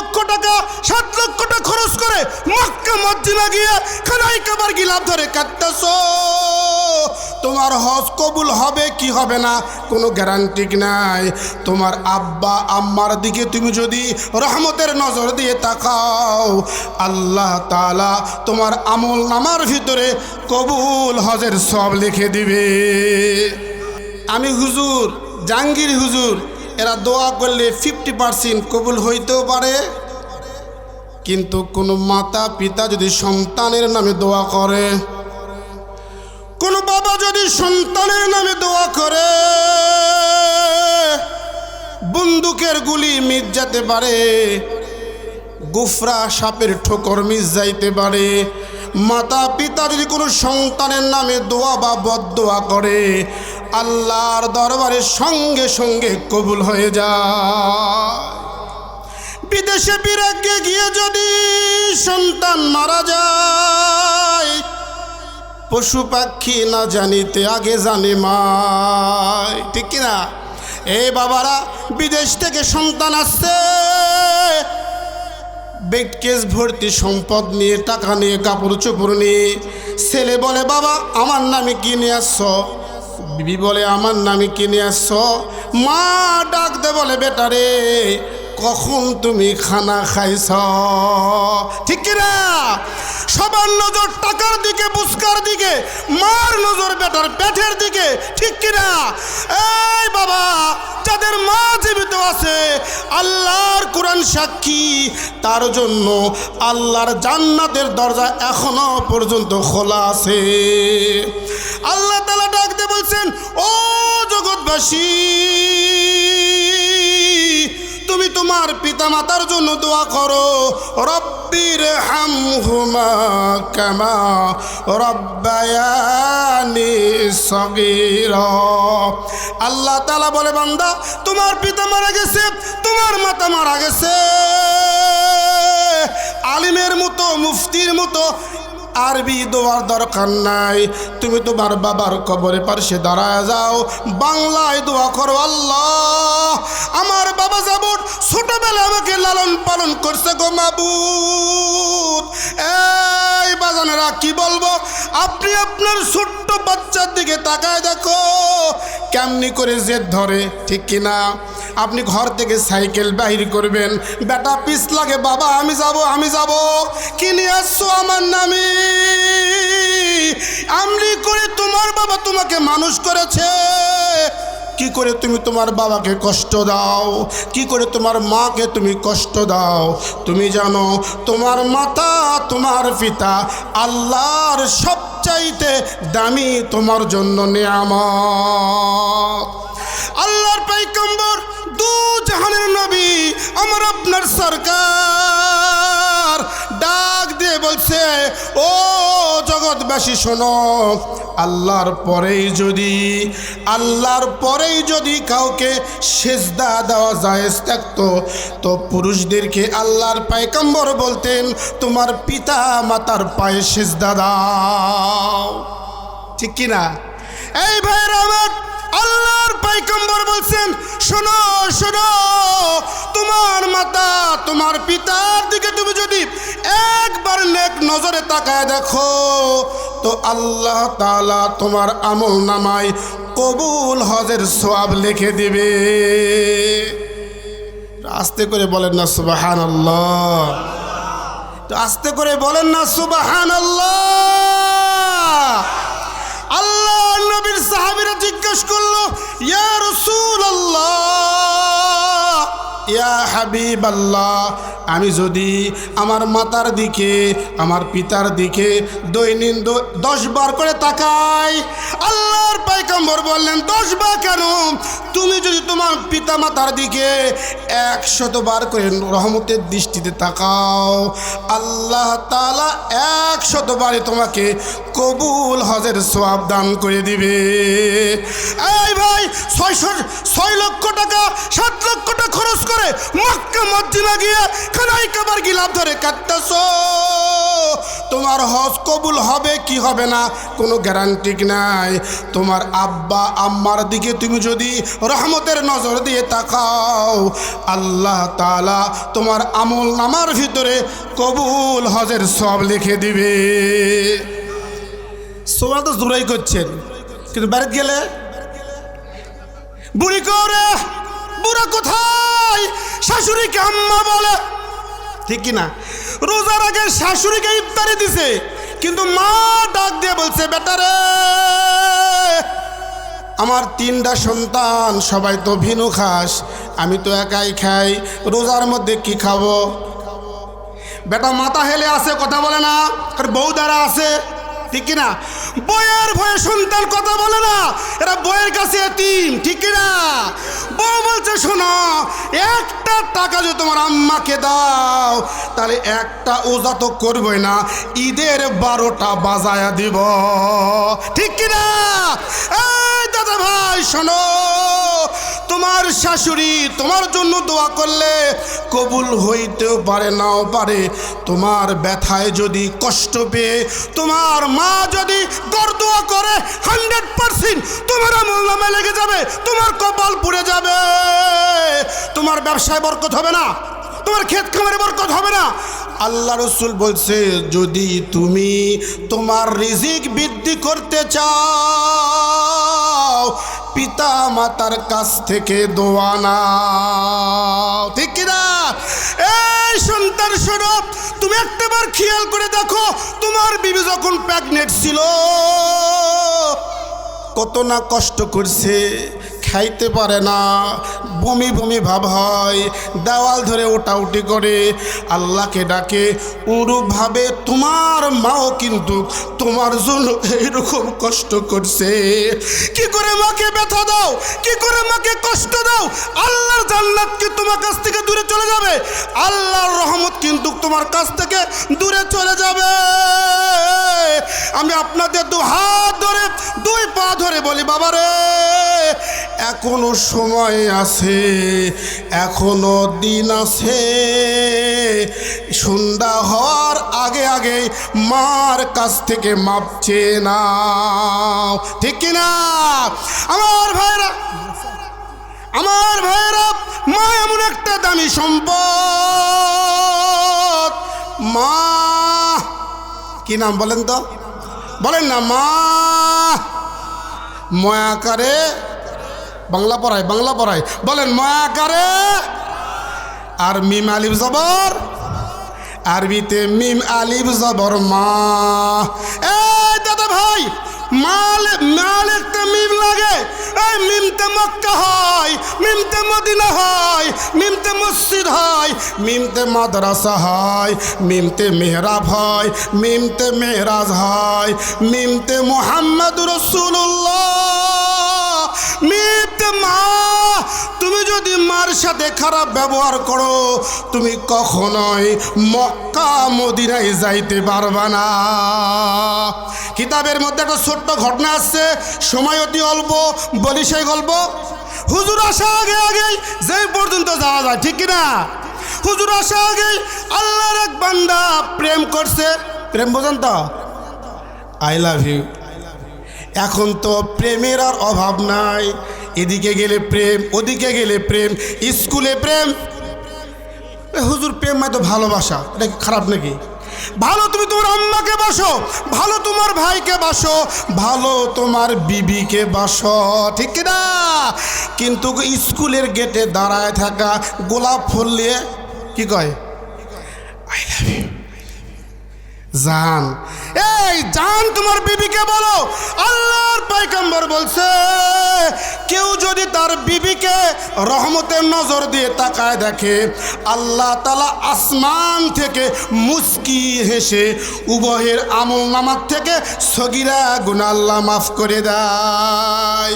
লক্ষ টাকা, সাত লক্ষ টাকা খরচ করে মক্কা, মদিনা গিয়ে খানাই কাবার গিলাপ ধরে কাটতেছ তোমার হজ কবুল হবে কি হবে না? কোনো গ্যারান্টি নাই? তোমার আব্বা, আম্মার দিকে তুমি যদি রহমতের নজর দিয়ে তাকাও, আল্লাহ তাআলা তোমার আমল নামার ভিতরে কবুল হজের সব লিখে দিবে। আমি হুজুর, জাহাঙ্গীর হুজুর এরা দোয়া করলে ফিফটি পার্সেন্ট কবুল হইতেও পারে। কিন্তু কোনো মাতা পিতা যদি সন্তানের নামে দোয়া করে, কোনো বাবা যদি সন্তানের নামে দোয়া করে, বন্দুকের গুলি মিট যেতে পারে, গুফরা সাপের ঠোকর মিস যাইতে পারে, মাতা পিতা যদি কোনো সন্তানের নামে দোয়া বা বদোয়া করে আল্লাহর দরবারের সঙ্গে সঙ্গে কবুল হয়ে যায়। বিদেশে বিরাগে গিয়ে যদি সন্তান মারা যায়, পশু পাখি না জানিতে আগে জানে মায়। ঠিক কিনা এই বাবারা, বিদেশ থেকে সন্তান আসছে। বেটকেস ভর্তি সম্পদ নিয়ে, টাকা নিয়ে, কাপড় চোপড় নিয়ে। ছেলে বলে, বাবা, আমার নামে কিনে আসছ? বিবি বলে আমার নামে কিনে আসছ? মা ডাক দে বলে বেটারে কখন তুমি খানা খাইছ? ঠিক কিনা? সবার নজর টাকার দিকে, বুসকার দিকে, মার নজর বেটার পেটের দিকে, ঠিক কিনা? এই বাবা, যাদের মা জীবিত আছে, আল্লাহর কোরআন সাক্ষী, তার জন্য আল্লাহর জান্নাতের দরজা এখনও পর্যন্ত খোলা আছে। আল্লাহ তালা ডাক দিয়ে বলছেন, ও জগৎবাসী তুমি তোমার পিতা মাতার জন্য দোয়া করো। রব্বির হামহুমা কামা রব্বায়ানি সগীর। আল্লাহ তালা বলে, বান্দা, তোমার পিতা মারা গেছে, তোমার মাতা মারা গেছে। আলিমের মতো, মুফতির মতো আরবি দোয়ার দরকার নাই। তুমি তোমার বাবার কবরে পার্শ্বে দাঁড়ায় যাও। বাংলায় দোয়া করো, আল্লাহ। আমার বাবা যাবর ছোটবেলা আমাকে লালন পালন করছে গো মাবুদ। এই বাজানেরা, কি বলব? আপনি আপনার ছোট্ট বাচ্চার দিকে তাকায় দেখো। কেমনি করে জেদ ধরে, ঠিক কিনা? আপনি ঘর থেকে সাইকেল বাহির করবেন। বেটা, পিস লাগে, বাবা, আমি যাব আমি যাব। কি নিয়ে আসছো আমার নামে? আমলি করে তোমার বাবা তোমাকে মানুষ করেছে। কি করে তুমি তোমার বাবাকে কষ্ট দাও? কি করে তোমার মাকে তুমি কষ্ট দাও? তুমি জানো, তোমার মাতা, তোমার পিতা আল্লাহর সবচাইতে দামি তোমার জন্য নিয়ামত। আল্লাহর পাইকম্বর দু জাহানের নবী আমার আপনার সরকার। ডাক দিয়ে বলছে, ও জগৎবাসী, শোনো, আল্লাহর পরেই যদি, আল্লাহর পরেই যদি কাউকে সেজদা দেওয়া যায় থাকতো, তো পুরুষদেরকে আল্লাহর পায়কাম্বর বলতেন, তোমার পিতা মাতার পায়ে সেজদা দাও। ঠিক কিনা? এই ভাইয়ের আমার আল্লাহর পাইকম্বর বলছেন, শোনো শোনো, তোমার মাতা, তোমার পিতার দিকে তুমি যদি একবার নেক নজরে তাকায় দেখো, তো আল্লাহ তালা তোমার আমল নামায় কবুল হজের সোয়াব লিখে দিবে। আস্তে করে বলেন না সুবাহান আল্লাহ আস্তে করে বলেন না সুবাহান আল্লাহ সাহাবীরা জিজ্ঞেস করল ইয়া রসুল আল্লাহ ইয়া হাবিব আল্লাহ আমি যদি আমার মাতার দিকে, আমার পিতার দিকে দৈনিক দ- দশ বার করে তাকাই, আল্লাহর পাইকাম্বর বললেন, দশ বার কেন? তুমি যদি তোমার পিতা মাতার দিকে একশত বার করে রহমতের দৃষ্টিতে তাকাও, আল্লাহ তালা একশত বারে তোমাকে কবুল হজের সোয়াব দান করে দিবে। এই ভাই, ছয়শো, ছয় লক্ষ টাকা, সাত লক্ষ টাকা খরচ করে মক্কা, মদিনা গিয়ে খানাই কাবার গিলাপ ধরে কাটতেছ। তোমার হজ কবুল হবে কি হবে না, কোনো গ্যারান্টি নাই। তোমার আব্বা, আম্মার দিকে তুমি যদি রহমতের নজর দিয়ে তাকাও, আল্লাহ তালা তোমার আমল নামার ভিতরে কবুল হজের সব লিখে দিবে। সোমা তো জোরাই করছেন, কিন্তু বাড়িতে গেলে বুড়ি করে বুড়া কোথায়? শাশুড়িকে আম্মা বলে। ঠিক কি না রোজার আগে শাশুড়িকে ইফতারি দিছে, কিন্তু মা ডাক দিয়ে বলছে বেটারে আমার তিনটা সন্তান, সবাই তো ভিনু খাস, আমি তো একাই খাই, রোজার মধ্যে কি খাব? বেটা মাথা হেলে আছে, কথা বলে না, আর বউ দ্বারা আছে। ঠিক কিনা? বইয়ের ভয়ে সন্তান কথা বলে না। এরা বইয়ের কাছে এতিম, ঠিক না? বউ বলছে, শোনো, একটা টাকা যদি তোমার আম্মাকে দাও, তাহলে একটা ওজা তো করবে না, ঈদের বারোটা বাজায়া দিব। ঠিক কিনা এই দাদা ভাই শোনো তোমার শাশুড়ি তোমার জন্য দোয়া করলে কবুল হইতেও পারে, নাও পারে। তোমার ব্যথায় যদি কষ্ট পেয়ে, তোমার মা যদি গর্দোয়া করে, হান্ড্রেড পার্সেন্ট তোমার আমল নামে লেগে যাবে, তোমার কপাল পুড়ে যাবে। তোমার ব্যবসায় বরকত হবে না, তোমার ক্ষেত খামারে বরকত হবে না। আল্লাহ রসুল বলছে, যদি তুমি তোমার রিজিক বৃদ্ধি করতে চাও পিতা মাতার কাছ থেকে দোয়া নাও। ঠিক কিনা? এই সন্তান স্বরূপ তুমি একটাবার খেয়াল করে দেখো, তোমার বিবি যখন প্রেগনেন্ট ছিল, কত না কষ্ট করছে। খাইতে পারে না। বমি বমি ভাব হয়। দেওয়াল ধরে ওটাউটি করে। আল্লাহকে ডাকে, ওরূপভাবে তোমার মাও কিন্তু তোমার জন্য এইরকম কষ্ট করছে। কি করে মাকে ব্যথা দাও? কি করে মাকে কষ্ট দাও? আল্লাহর জান্নাত কি তোমার কাছ থেকে দূরে চলে যাবে? আল্লাহর রহমত কিন্তু তোমার কাছ থেকে দূরে চলে যাবে। আমি আপনাদের দু হাত ধরে, দুই পা ধরে বলি, বাবারে এখনও সময় আছে, এখনও দিন আছে। সন্ধ্যা হওয়ার আগে আগে মার কাছ থেকে মাপছে না ঠিক কিনা আমার ভাইরা আমার ভাইরা, মা এমন একটা দামি সম্পদ। মা, কি নাম বলেন তো? বলেন না, মা। ময়াকারে বাংলা পড়ায় বাংলা পড়ায়। বলেন ময়াকারে আর মিম আলিফ জবর। আরবিতে মিম আলিফ জবর, মা। এই দাদা ভাই, মাল মাল একটা মিম লাগে। এই মিমতে মক্কা হয়, মিমতে মদিনা হয়, মিমতে মসজিদ হয়, মিমতে মাদ্রাসা হয়, মিমতে মেহরাব হয়, মিমতে মেহরাজ হয়, মিমতে মোহাম্মদ রসুল্লাহ মিমতে মা, তুমি যদি মার সাথে খারাপ ব্যবহার করো, তুমি কখনোই মক্কা, মদিনায় যাইতে পারবা না। কিতাবের মধ্যে একটা ছোট্ট ঘটনা আসছে সময় অতি অল্প, বলি সেই গল্প। হুজুর আসা আগে আগে যে পর্যন্ত যাওয়া যায়, ঠিক কিনা? হুজুর আসা আগে আল্লাহর এক বান্দা প্রেম করছে। প্রেম বোঝেন তো? আই লাভ ইউ এখন তো প্রেমের আর অভাব নাই। এদিকে গেলে প্রেম, ওদিকে গেলে প্রেম, স্কুলে প্রেম। হুজুর, প্রেম মানে তো ভালোবাসা, এটা খারাপ নাকি? ভালো তুমি তোমার আম্মাকে বাসো, ভালো তোমার ভাইকে বাসো, ভালো তোমার বিবিকে বাসো, ঠিক না কিন্তু স্কুলের গেটে দাঁড়ায় থাকা গোলাপ ফুল নিয়ে কি কয়? জান। এই জান, তোমার বিবিকে বলো। আল্লাহর পাইকাম্বর বলছে, কেউ যদি তার বিবিকে রহমতের নজর দিয়ে তাকায় দেখে, আল্লাহ তালা আসমান থেকে মুস্কি হেসে উভয়ের আমল নামার থেকে সগিরা গুনাল্লা মাফ করে দেয়।